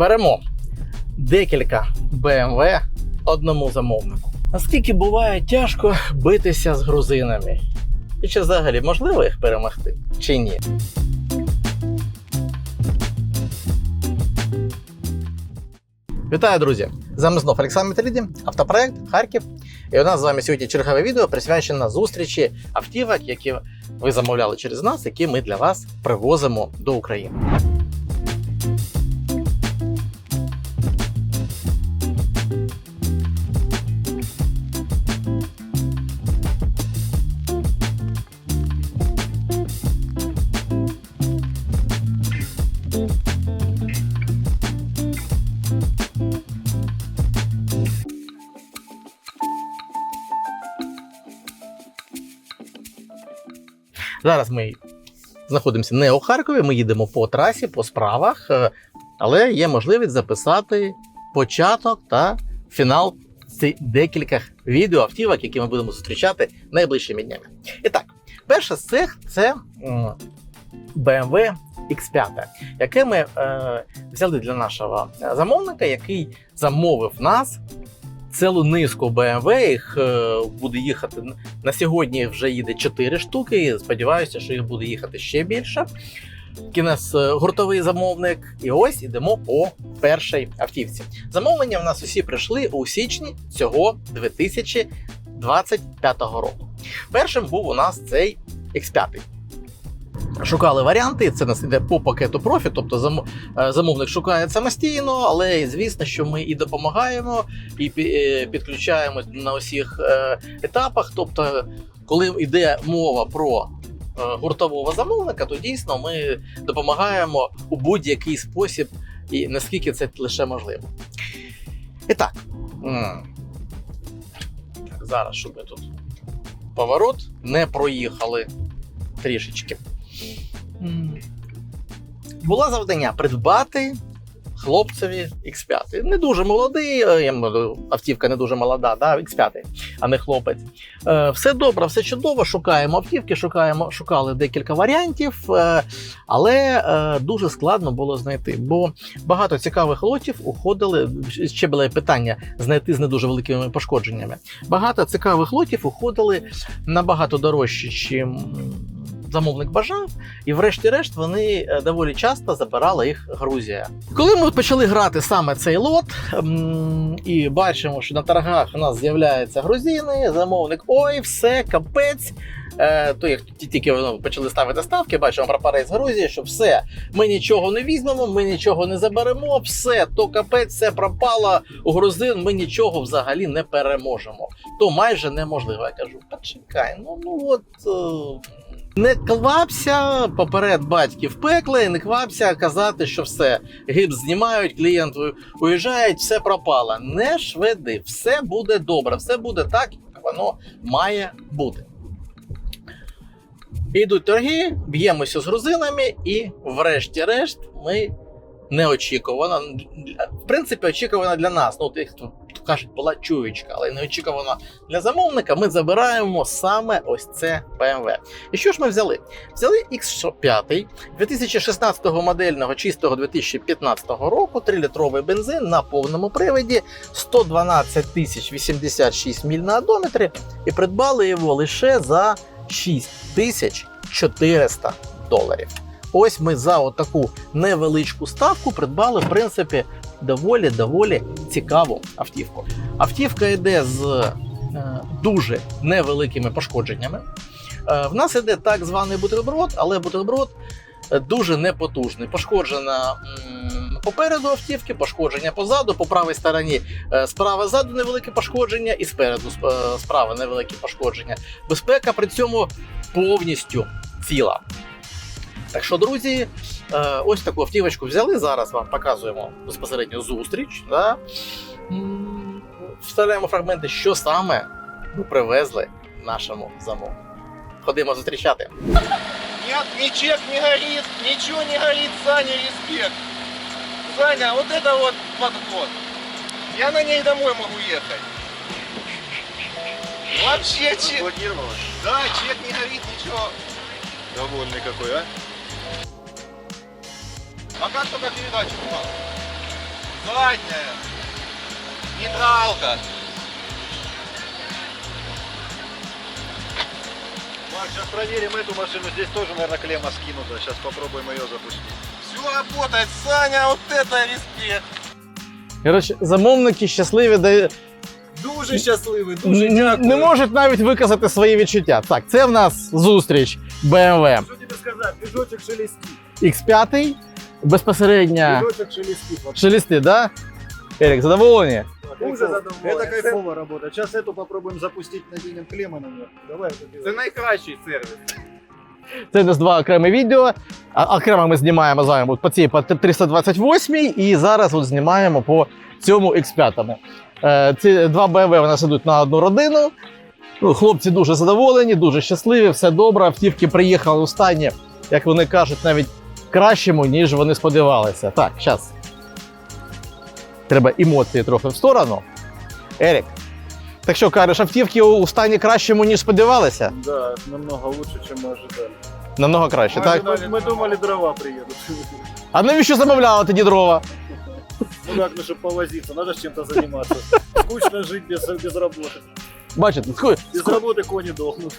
беремо декілька BMW одному замовнику. Наскільки буває тяжко битися з грузинами? І чи взагалі можливо їх перемогти, чи ні? Вітаю, друзі! З вами знов Олександр Металіді, автопроект Харків. І у нас з вами сьогодні чергове відео присвячене зустрічі автівок, які ви замовляли через нас, які ми для вас привозимо до України. Зараз ми знаходимося не у Харкові, ми їдемо по трасі, по справах, е, але є можливість записати початок та фінал цих декілька відео автівок, які ми будемо зустрічати найближчими днями. І так, перше з цих це BMW X5, яке ми е, взяли для нашого замовника, який замовив нас цілу низку BMW. Їх е, буде їхати на сьогодні. Вже їде 4 штуки. і Сподіваюся, що їх буде їхати ще більше. Кінець е, гуртовий замовник. І ось ідемо по першій автівці. Замовлення в нас усі прийшли у січні цього 2025 року. Першим був у нас цей X5. Шукали варіанти, це нас іде по пакету профі, тобто е, замовник шукає самостійно, але звісно, що ми і допомагаємо, і е, підключаємось на усіх е, етапах. Тобто, коли йде мова про гуртового замовника, то дійсно ми допомагаємо у будь-який спосіб, і наскільки це лише можливо. І так, так зараз, щоб ми тут поворот не проїхали трішечки. Було завдання придбати хлопцеві X5. Не дуже молодий, е, автівка не дуже молода, да, X5, а не хлопець. Е, все добре, все чудово. Шукаємо автівки, шукаємо, шукали декілька варіантів, е, але дуже складно було знайти, бо багато цікавих лотів уходили. Ще було питання знайти з не дуже великими пошкодженнями. Багато цікавих лотів уходили набагато дорожче, чим замовник бажав, і врешті-решт вони е, доволі часто забирала їх Грузія. Коли ми почали грати саме цей лот, і бачимо, що на торгах у нас з'являються грузини, замовник, ой, все, капець. Е, то як тільки ну, почали ставити ставки, бачимо прапорець з Грузії, що все, ми нічого не візьмемо, ми нічого не заберемо, все, то капець, все пропало у грузин, ми нічого взагалі не переможемо. То майже неможливо. Я кажу, почекай, ну, ну от. Не квапся поперед батьків пекла і не квапся казати, що все, гіпс знімають, клієнт у- уїжджає, все пропало. Не шведи, все буде добре, все буде так, як воно має бути. Йдуть торги, б'ємося з грузинами, і, врешті-решт, ми неочікувано, в принципі, очікувано для нас. Ну, тих, хто кажуть, була чуєчка, але неочікувано для замовника. Ми забираємо саме ось це BMW. І що ж ми взяли? Взяли X5 2016 модельного чистого 2015 року, 3-літровий бензин на повному приводі, 112 тисяч 86 міль на одометрі, і придбали його лише за 6400 доларів. Ось ми за отаку невеличку ставку придбали, в принципі, доволі доволі цікаву автівку. Автівка йде з е, дуже невеликими пошкодженнями. Е, в нас іде так званий бутерброд, але бутерброд е, дуже непотужний. Пошкоджена попереду автівки, пошкодження позаду, по правій стороні справа ззаду невелике пошкодження, і спереду сп- справа невелике пошкодження. Безпека при цьому повністю ціла. Так що, друзі, ось таку автівочку взяли. Зараз вам показуємо безпосередньо зустріч. Да? Вставляємо фрагменти, що саме ми привезли нашому замовнику. Ходимо зустрічати. Нет, ни чек не горит, ничего не горит, Саня, респект. Саня, вот это вот подход. Я на ней домой могу ехать. Вообще чек. Да, чек не горит, ничего. Довольный какой, а? А как только передачу попал? задняя, нейтралка. Марк, сейчас проверим эту машину. Здесь тоже, наверное, клемма скинута. Сейчас попробуем ее запустить. Все работает, Саня, вот это респект. Коротше, замовники щасливі де Дуже щасливий, не, не можуть навіть виказати свої відчуття. Так, це в нас зустріч BMW Що тобі сказати? Біжочок шелестить. X5, безпосередньо Біжочок шелестить. вообще. шелісти, да? Ерік, задоволені? Дуже задоволений. Это кайфово работа. Сейчас эту попробуем запустить, наденем клеммы на нее. Давай это Це делаем. найкращий сервіс. Це у нас два окремі відео. А- Окремо ми знімаємо з вами от по цій по 328 і зараз от знімаємо по цьому X5. Е, Ці два BMW у нас ідуть на одну родину. Ну, хлопці дуже задоволені, дуже щасливі, все добре. Автівки приїхали у стані, як вони кажуть, навіть кращому, ніж вони сподівалися. Так, зараз. Треба емоції трохи в сторону. Ерік. Так що кажеш, автівки у стані кращому, ніж сподівалися? Да, намного лучше, чем мы ожидали. Намного краще, Мы, так? думали, мы думали, дрова приедут. А навіщо замовляли тоді дрова? Ну как, ну чтобы повозиться, надо ж чем-то заниматься. Скучно жить без, без работы. Бачите, ску- Без ску- работы кони дохнут.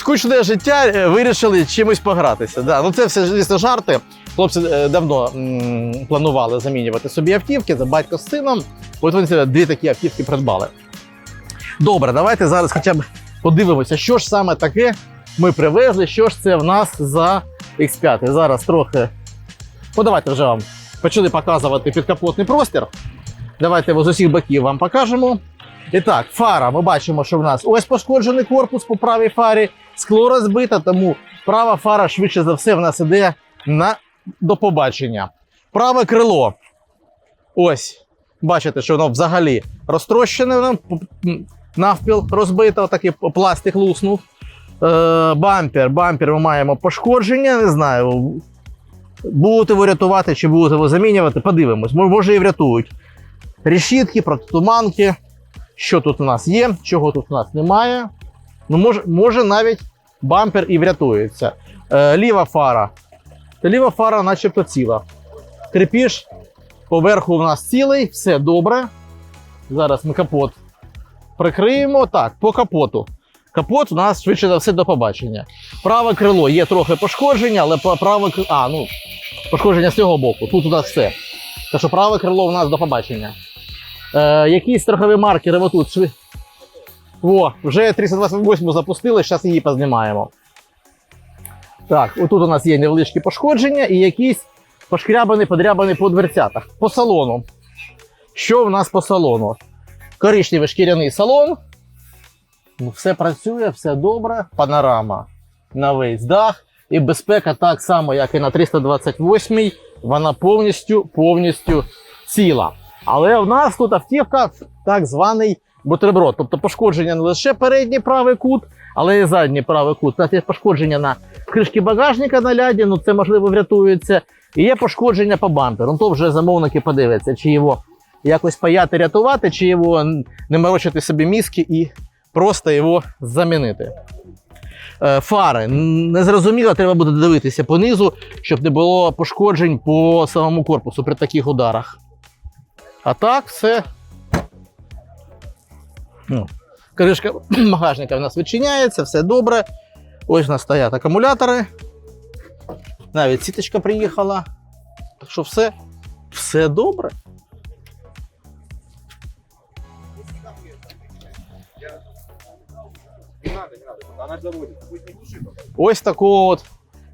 скучне життя е, вирішили чимось погратися. Да. Ну це все звісно жарти. Хлопці е, давно планували замінювати собі автівки за батько з сином. От вони себе дві такі автівки придбали. Добре, давайте зараз хоча б подивимося, що ж саме таке ми привезли, що ж це в нас за X5. Зараз трохи. Ну, давайте вже вам почали показувати підкапотний простір. Давайте його з усіх боків вам покажемо. І так, фара. Ми бачимо, що в нас ось пошкоджений корпус по правій фарі, скло розбите, тому права фара швидше за все в нас іде на до побачення. Праве крило. Ось. Бачите, що воно взагалі розтрощене, навпіл розбито, такий пластик луснув. Е, бампер. Бампер ми маємо пошкодження, не знаю. Будете ви рятувати чи будете ви замінювати, подивимось. Може і врятують. Решітки, протитуманки. Що тут у нас є, чого тут у нас немає. Ну, може, може навіть бампер і врятується. Е, ліва фара. Ліва фара начебто ціла. Крепіж поверху у нас цілий, все добре. Зараз ми капот прикриємо. Так, по капоту. Капот у нас швидше за все до побачення. Праве крило є трохи пошкодження, але праве крило. А, ну, пошкодження з цього боку. Тут у нас все. Так що праве крило у нас до побачення. Е, якісь страхові маркери отут. Шви- О, вже 328 запустили, зараз її познімаємо. Так, отут у нас є невеличкі пошкодження і якісь пошкрябані, подрябані по дверцятах. По салону. Що в нас по салону? Коричневий шкіряний салон. Ну, Все працює, все добре. Панорама на весь дах. І безпека так само, як і на 328 вона повністю повністю ціла. Але в нас тут автівка так званий бутерброд. Тобто пошкодження не лише передній правий кут, але й задній правий кут. У є пошкодження на кришки багажника на ляді, ну це можливо врятується. І є пошкодження по бамперу. Ну то вже замовники подивляться, чи його якось паяти, рятувати, чи його не морочити собі мізки і просто його замінити. Е, Фари незрозуміло, треба буде дивитися понизу, щоб не було пошкоджень по самому корпусу при таких ударах. А так, все. Ну, кришка багажника в нас відчиняється, все добре. Ось у нас стоять акумулятори. Навіть сіточка приїхала. Так що все, все добре. Ось такого от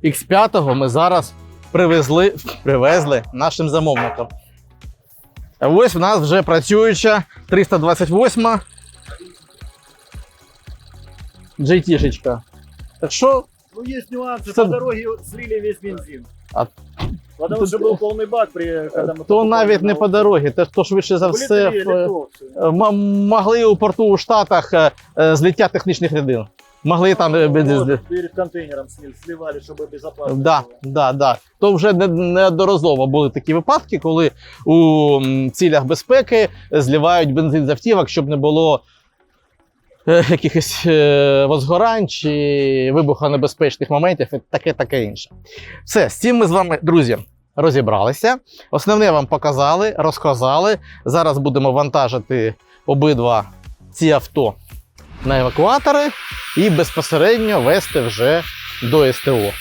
X5 ми зараз привезли, привезли нашим замовникам. Ось в нас вже працююча 328 GT-шечка. Так що, Ну есть нюансы, Что- по дороге слили весь бензин. А- Потому что был полный бак, при, когда мы то покупали навіть не на по дорогі, те, то швидше за Были все три в, е, литовцы. м- могли у порту у Штатах е, е, злиття технічних рядин. Могли там е, бензин зли- Вот, перед контейнером слили, сливали, чтобы безопасно Да, было. да, да. То вже не- неодноразово були такі випадки, коли у м, цілях безпеки зливають бензин з автівок, щоб не було е, якихось е, возгорань чи вибухонебезпечних моментів, і таке таке інше. Все, з цим ми з вами, друзі, розібралися. Основне вам показали, розказали. Зараз будемо вантажити обидва ці авто на евакуатори і безпосередньо вести вже до СТО.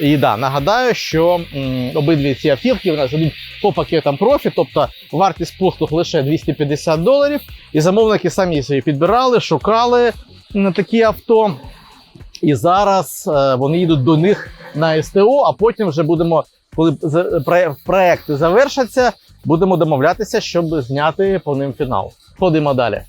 І да, нагадаю, що м, обидві ці автівки у нас йдуть по пакетам профі, тобто вартість послуг лише 250 доларів. І замовники самі собі підбирали, шукали м, такі авто. І зараз е, вони їдуть до них на СТО, а потім вже будемо, коли проекти завершаться, будемо домовлятися, щоб зняти по ним фінал. Ходимо далі.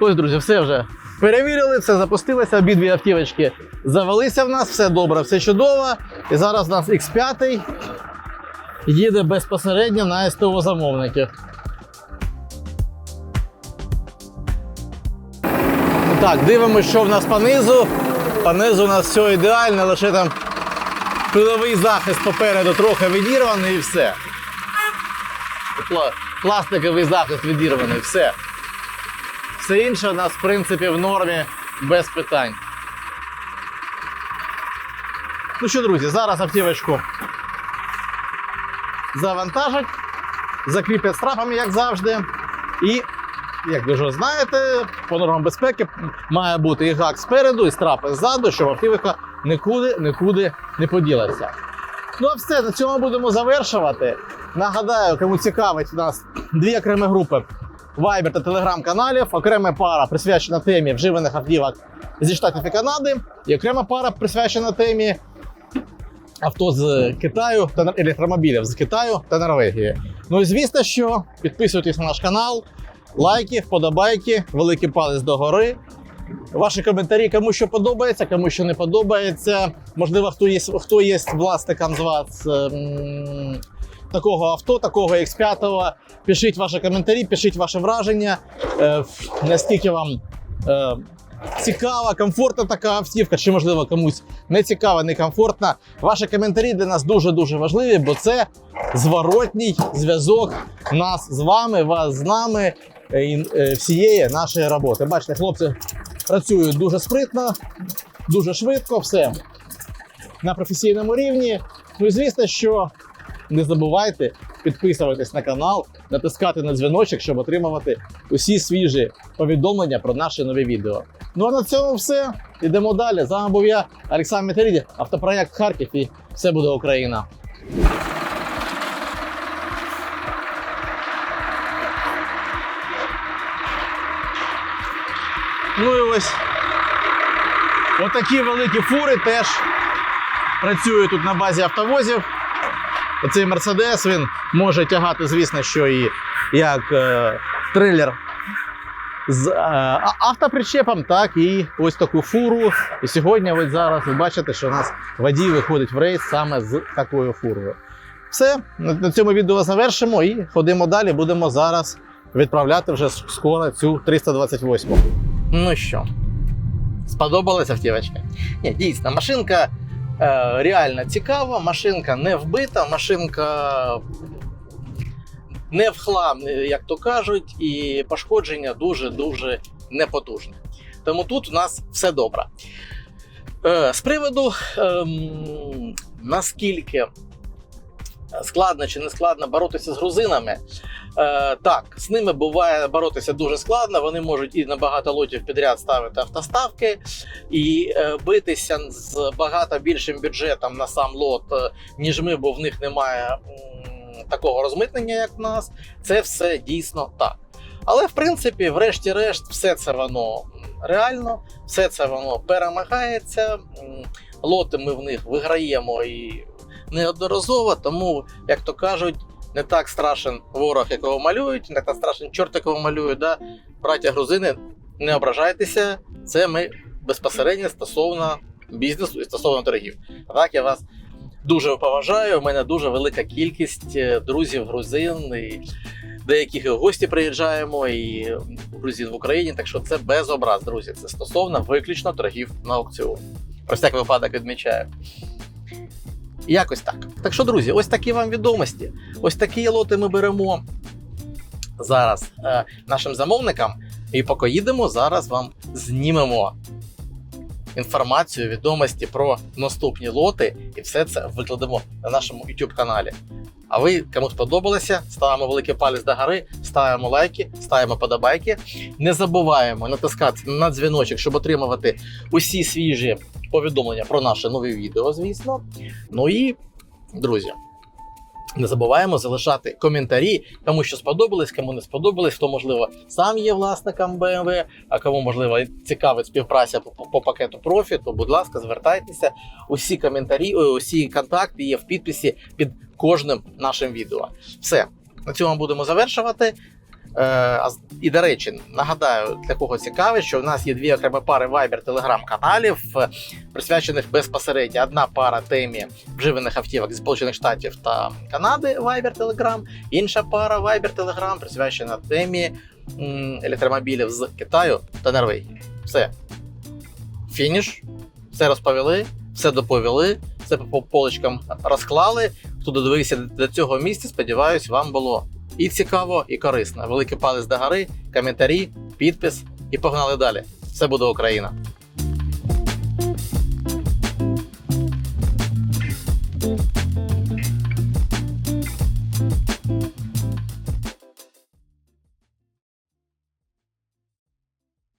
Ось, друзі, все вже перевірили, все запустилося, обидві автівочки завелися в нас, все добре, все чудово. І зараз у нас X5 їде безпосередньо на СТО замовників. Так, дивимося, що в нас по низу. По низу у нас все ідеально, лише там пиловий захист попереду трохи відірваний і все. Пластиковий захист відірваний, все. Все інше у нас, в принципі, в нормі без питань. Ну що, друзі, зараз автівочку завантажать, закріплять страпами, як завжди. І, як ви вже знаєте, по нормам безпеки має бути і гак спереду, і страпи ззаду, щоб автівка нікуди, нікуди не поділася. Ну а все, на цьому будемо завершувати. Нагадаю, кому цікавить, у нас дві окремі групи Viber та Telegram каналів, окрема пара присвячена темі вживаних автівок зі Штатів і Канади, і окрема пара присвячена темі авто з Китаю та електромобілів з Китаю та Норвегії. Ну і звісно, що підписуйтесь на наш канал, лайки, вподобайки, великий палець догори. Ваші коментарі, кому що подобається, кому що не подобається. Можливо, хто є, хто є власником з вас ем, такого авто, такого X5. Пишіть ваші коментарі, пишіть ваші враження. Е, наскільки вам е, цікава, комфортна така автівка, чи можливо комусь не цікава, не комфортна. Ваші коментарі для нас дуже-дуже важливі, бо це зворотній зв'язок нас з вами, вас з нами е, і е, всієї нашої роботи. Бачите, хлопці працюють дуже спритно, дуже швидко, все на професійному рівні. Ну і звісно, що не забувайте підписуватись на канал, натискати на дзвіночок, щоб отримувати усі свіжі повідомлення про наші нові відео. Ну а на цьому все. Йдемо далі. З вами був я, Олександр Метеріді, автопроект Харків і все буде Україна. Ну і ось отакі великі фури теж працюють тут на базі автовозів. Оцей Мерседес він може тягати, звісно, що і як е, трилер з е, автопричепом, так і ось таку фуру. І сьогодні, ось зараз, ви бачите, що у нас водій виходить в рейс саме з такою фурою. Все, на цьому відео завершимо і ходимо далі. Будемо зараз відправляти вже скоро цю 328. Ну що, сподобалася автівочка? Ні, дійсно, машинка реально цікава, машинка не вбита, машинка не в хлам, як то кажуть, і пошкодження дуже-дуже непотужне. Тому тут у нас все добре. Е, з приводу ем, наскільки складно чи не складно боротися з грузинами. Е, так, з ними буває боротися дуже складно. Вони можуть і на багато лотів підряд ставити автоставки, і е, битися з багато більшим бюджетом на сам лот, е, ніж ми, бо в них немає такого розмитнення, як в нас. Це все дійсно так. Але в принципі, врешті-решт, все це воно реально, все це воно перемагається. Лоти ми в них виграємо і неодноразово, тому, як то кажуть, не так страшен ворог, якого малюють, не так страшен чорт, якого малюють. Да? Браття грузини, не ображайтеся, це ми безпосередньо стосовно бізнесу і стосовно торгів. Так я вас дуже поважаю. У мене дуже велика кількість е, друзів грузин. І деяких гості приїжджаємо, і грузин в Україні. Так що це без образ, друзі. Це стосовно виключно торгів на аукціон. Ось так випадок відмічаю. Якось так. Так що, друзі, ось такі вам відомості. Ось такі лоти ми беремо зараз е, нашим замовникам. І поки їдемо, зараз вам знімемо інформацію, відомості про наступні лоти, і все це викладемо на нашому YouTube каналі. А ви кому сподобалося, ставимо великий палець до гори, ставимо лайки, ставимо подобайки. Не забуваємо натискати на дзвіночок, щоб отримувати усі свіжі повідомлення про наше нові відео, звісно. Ну і, друзі, не забуваємо залишати коментарі, кому що сподобалось, кому не сподобалось, хто, можливо, сам є власником BMW, а кому, можливо, цікавить співпраця по, по пакету профі, то, будь ласка, звертайтеся. Усі коментарі, усі контакти є в підписі під кожним нашим відео. Все, на цьому будемо завершувати. Е, і до речі, нагадаю, для кого цікавить, що в нас є дві окремі пари Viber Telegram каналів, е, присвячених безпосередньо одна пара темі вживаних автівок зі Сполучених Штатів та Канади Viber Telegram, інша пара Viber Telegram присвячена темі електромобілів з Китаю та Норвегії. Все. Фініш. Все розповіли, все доповіли, все по полочкам розклали. Хто додивився до цього місця, сподіваюсь, вам було і цікаво, і корисно. Великий палець до гори, коментарі, підпис і погнали далі. Все буде Україна!